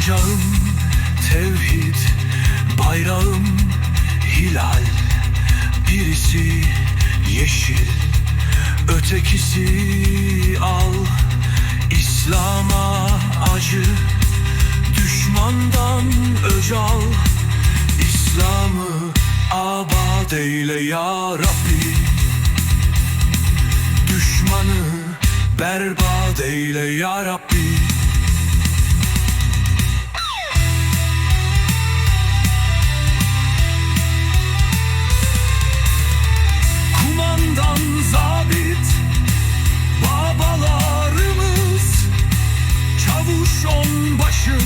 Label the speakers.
Speaker 1: Bıçağım tevhid Bayrağım hilal. Birisi yeşil Ötekisi al. İslam'a acı Düşmandan öcal İslam'ı abad eyle ya Rabbi. Düşmanı berbat eyle ya Rabbi Çavuş onbaşı